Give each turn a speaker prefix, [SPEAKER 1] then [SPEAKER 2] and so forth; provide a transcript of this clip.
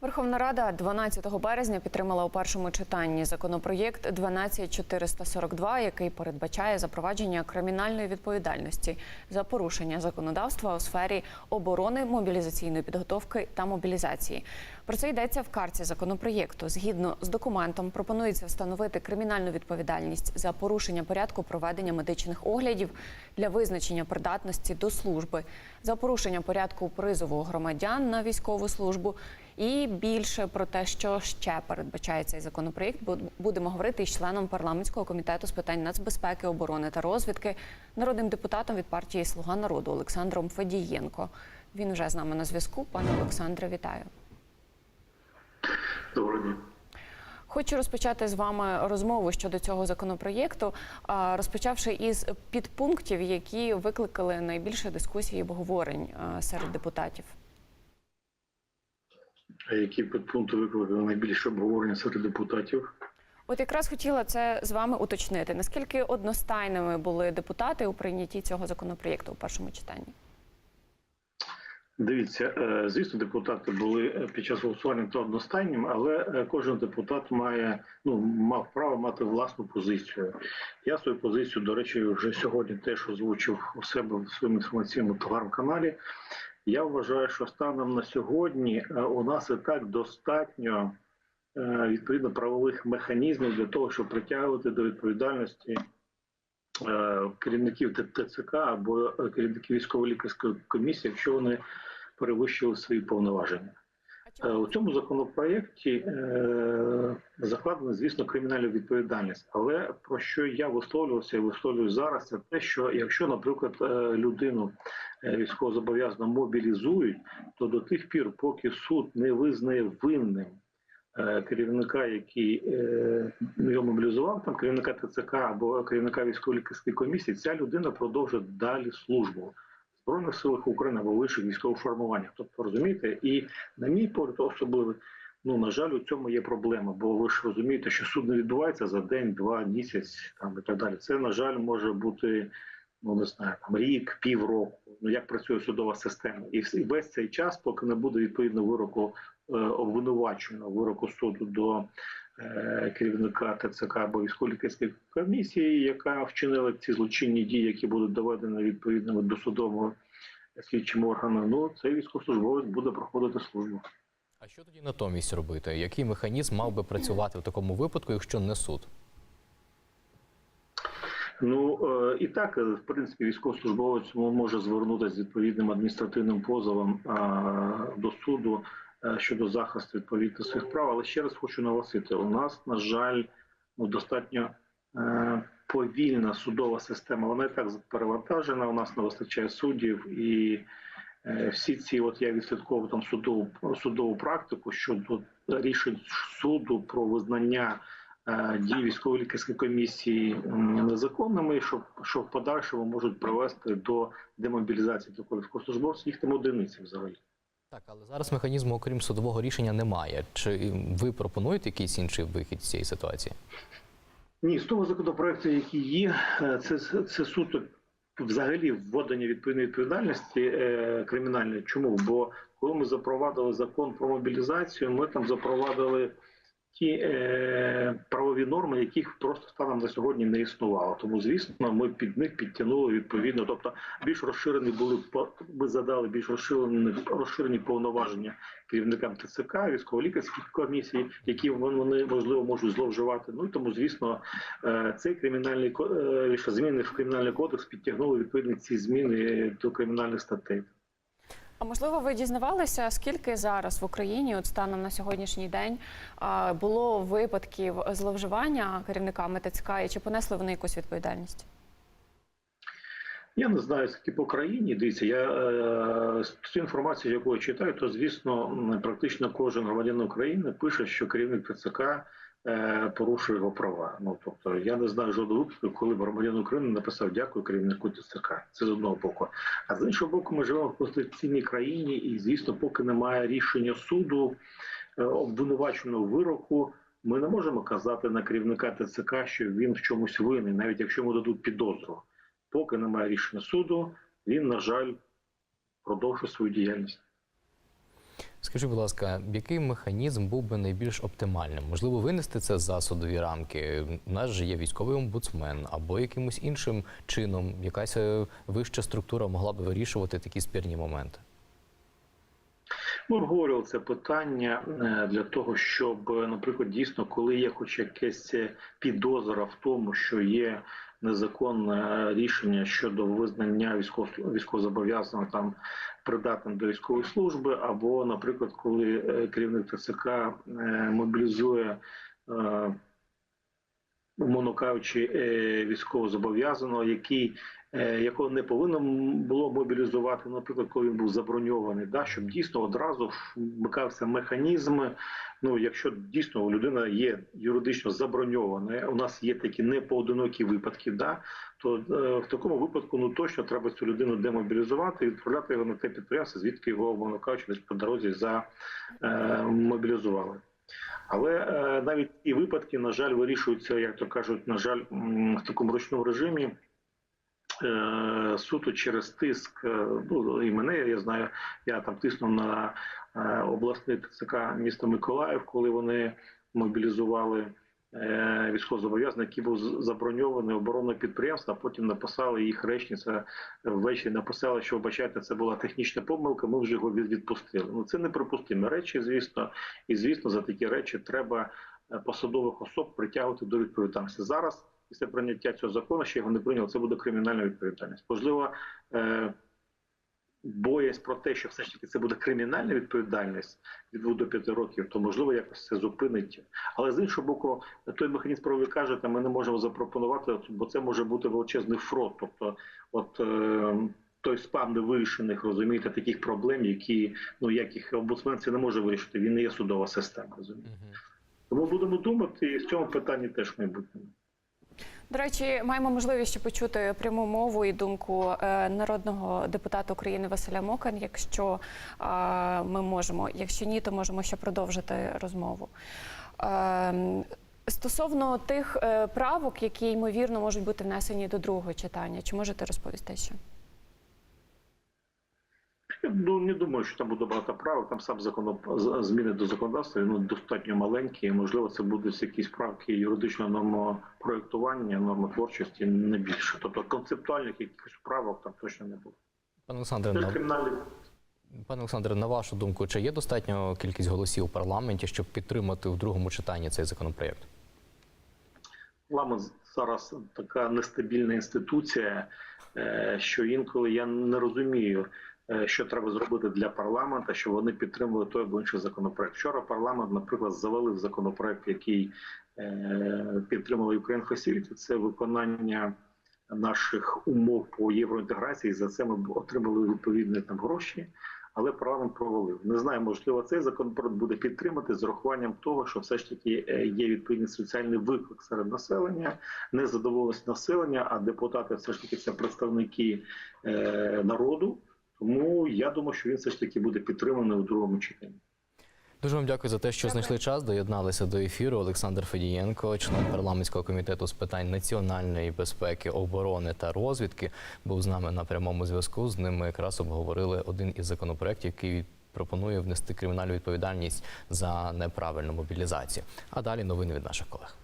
[SPEAKER 1] Верховна Рада 12 березня підтримала у першому читанні законопроєкт 12442, який передбачає запровадження кримінальної відповідальності за порушення законодавства у сфері оборони, мобілізаційної підготовки та мобілізації. Про це йдеться в карті законопроєкту. Згідно з документом, пропонується встановити кримінальну відповідальність за порушення порядку проведення медичних оглядів для визначення придатності до служби, за порушення порядку призову громадян на військову службу. І більше про те, що ще передбачає цей законопроєкт, бу- будемо говорити із членом парламентського комітету з питань нацбезпеки, оборони та розвідки, народним депутатом від партії Слуга народу Олександром Федієнко. Він вже з нами на зв'язку. Пане Олександре, вітаю.
[SPEAKER 2] Доброго дня.
[SPEAKER 1] Хочу розпочати з вами розмову щодо цього законопроєкту, розпочавши із підпунктів, які викликали найбільше дискусій і обговорень серед депутатів.
[SPEAKER 2] Які підпункти викликали найбільше обговорення серед депутатів?
[SPEAKER 1] От якраз хотіла це з вами уточнити. Наскільки одностайними були депутати у прийнятті цього законопроєкту у першому читанні?
[SPEAKER 2] Дивіться, е, звісно, депутати були е, під час голосування то одностайнім, але е, кожен депутат має ну мав право мати власну позицію. Я свою позицію, до речі, вже сьогодні теж озвучив у себе в своєму інформаційному телеграм-каналі. Я вважаю, що станом на сьогодні е, у нас і так достатньо е, відповідно правових механізмів для того, щоб притягувати до відповідальності е, керівників ТЦК або керівників військово-лікарської комісії, якщо вони перевищили свої повноваження. Е, У цьому законопроєкті е, закладена, звісно, кримінальна відповідальність. Але про що я висловлювався і висловлюю зараз, це те, що якщо, наприклад, е, людину військовозобов'язану мобілізують, то до тих пір, поки суд не визнає винним керівника, який його мобілізував, там керівника ТЦК або керівника військово-лікарської комісії, ця людина продовжить далі службу. В Збройних силах України або вищих військових формуваннях. Тобто розумієте, і на мій погляд особливо, ну на жаль, у цьому є проблема, бо ви ж розумієте, що суд не відбувається за день, два, місяць там і так далі. Це на жаль може бути. Ну не знаю, там рік, півроку. Ну як працює судова система, і весь цей час, поки не буде відповідно вироку е, обвинуваченого вироку суду до керівника ТЦК або військово-лікарської комісії, яка вчинила ці злочинні дії, які будуть доведені відповідними до судового слідчим органам. Ну цей військовослужбовець буде проходити службу.
[SPEAKER 3] А що тоді натомість робити? Який механізм мав би працювати в такому випадку, якщо не суд?
[SPEAKER 2] Ну е, і так, е, в принципі, військовослужбовець може звернутися з відповідним адміністративним позовом до суду е, щодо захисту відповідно своїх прав. Але ще раз хочу наголосити: у нас, на жаль, ну достатньо е, повільна судова система. Вона і так перевантажена. У нас не вистачає суддів і. е, Всі ці, от я відслідковував там судову судову практику щодо рішень суду про визнання е, дій військово-лікарської комісії незаконними, що, що в подальшому можуть привести до демобілізації такого військовослужбовця, їх там одиниці взагалі.
[SPEAKER 3] Так, але зараз механізму, окрім судового рішення, немає. Чи ви пропонуєте якийсь інший вихід з цієї ситуації?
[SPEAKER 2] Ні, з того законопроекту, який є, е, це, це суто взагалі вводення відповідної відповідальності е, кримінальної. Чому? Бо коли ми запровадили закон про мобілізацію, ми там запровадили ті е, правові норми, яких просто станом на сьогодні не існувало. Тому, звісно, ми під них підтягнули відповідно. Тобто, більш розширені були ми задали більш розширені розширені повноваження керівникам ТЦК, військово-лікарських комісій, які вони можливо можуть зловживати. Ну і тому, звісно, е, цей кримінальний е, зміни в кримінальний кодекс підтягнули відповідно ці зміни до кримінальних статей.
[SPEAKER 1] А можливо, ви дізнавалися, скільки зараз в Україні, от станом на сьогоднішній день, було випадків зловживання керівниками ТЦК і чи понесли вони якусь відповідальність?
[SPEAKER 2] Я не знаю, скільки по країні. Дивіться, я е, цю інформацію, яку я читаю, то звісно, практично кожен громадянин України пише, що керівник ТЦК порушує його права. Ну тобто, я не знаю жодного випадку, коли б громадянин України написав дякую керівнику ТЦК. Це з одного боку. А з іншого боку, ми живемо в конституційній країні, і звісно, поки немає рішення суду е, обвинуваченого вироку. Ми не можемо казати на керівника ТЦК, що він в чомусь винний, навіть якщо йому дадуть підозру. Поки немає рішення суду, він, на жаль, продовжує свою діяльність.
[SPEAKER 3] Скажіть, будь ласка, який механізм був би найбільш оптимальним? Можливо, винести це за судові рамки? У нас же є військовий омбудсмен або якимось іншим чином, якась е, вища структура могла б вирішувати такі спірні моменти.
[SPEAKER 2] Ми обговорювали це питання е, для того, щоб, наприклад, дійсно, коли є хоч якась е, підозра в тому, що є незаконне рішення щодо визнання військов військовозобов'язаного там придатним до військової служби, або, наприклад, коли е, керівник ТЦК е, мобілізує. е, Умовно кажучи, е, військовозобов'язаного, який е, якого не повинно було мобілізувати, наприклад, коли він був заброньований, да, щоб дійсно одразу вмикався механізм. Ну, якщо дійсно людина є юридично заброньована, у нас є такі непоодинокі випадки, да, то е, в такому випадку ну точно треба цю людину демобілізувати і відправляти його на те підприємство, звідки його, умовно кажучи, десь по дорозі за е. Але е, навіть ці випадки, на жаль, вирішуються, як то кажуть, на жаль, в такому ручному режимі. Е, суто через тиск, е, ну і мене я знаю, я там тиснув на е, обласний ТЦК міста Миколаїв, коли вони мобілізували військовозобов'язаних, який був заброньований оборонне підприємство, а потім написали їх речниця ввечері написала, що вибачайте, це була технічна помилка. Ми вже його відпустили. Ну це неприпустимі речі, звісно, і звісно, за такі речі треба посадових особ притягувати до відповідальності. Зараз після прийняття цього закону, ще його не прийняли, це буде кримінальна відповідальність. Можливо, е, боясь про те, що все ж таки це буде кримінальна відповідальність від 2 до 5 років, то можливо якось це зупинить. Але з іншого боку, той механізм, про ви кажете, ми не можемо запропонувати, бо це може бути величезний фрод. Тобто, от е, той спам невирішених, розумієте, таких проблем, які ну яких омбудсмен це не може вирішити. Він не є судова система. Розумієте? Тому будемо думати і в цьому питанні теж в майбутньому.
[SPEAKER 1] До речі, маємо можливість ще почути пряму мову і думку е, народного депутата України Василя Мокан. Якщо е, ми можемо, якщо ні, то можемо ще продовжити розмову. Е, Стосовно тих правок, які ймовірно можуть бути внесені до другого читання, чи можете розповісти ще?
[SPEAKER 2] Я ну, не думаю, що там буде багато правок. Там сам закон зміни до законодавства ну, достатньо маленькі. І, можливо, це будуть якісь правки юридичного нормопроектування, нормотворчості, не більше. Тобто концептуальних якихось правок там точно не буде.
[SPEAKER 3] Пане Олександре, на
[SPEAKER 2] кримінальний
[SPEAKER 3] пане Олександре, на вашу думку, чи є достатньо кількість голосів у парламенті, щоб підтримати в другому читанні цей законопроєкт?
[SPEAKER 2] парламент зараз така нестабільна інституція, е, що інколи я не розумію, що треба зробити для парламента, щоб вони підтримували той або інший законопроект. Вчора парламент, наприклад, завалив законопроект, який е, підтримали Ukraine Facility. Це виконання наших умов по євроінтеграції. За це ми отримали відповідні там гроші. Але парламент провалив. Не знаю, можливо, цей законопроект буде підтримати з урахуванням того, що все ж таки е, є відповідний соціальний виклик серед населення, незадоволеність населення, а депутати все ж таки це представники е, народу. Тому я думаю, що він все ж таки буде підтриманий у другому читанні.
[SPEAKER 3] Дуже вам дякую за те, що знайшли час, доєдналися до ефіру. Олександр Федієнко, член парламентського комітету з питань національної безпеки, оборони та розвідки, був з нами на прямому зв'язку. З ним ми якраз обговорили один із законопроєктів, який пропонує внести кримінальну відповідальність за неправильну мобілізацію. А далі новини від наших колег.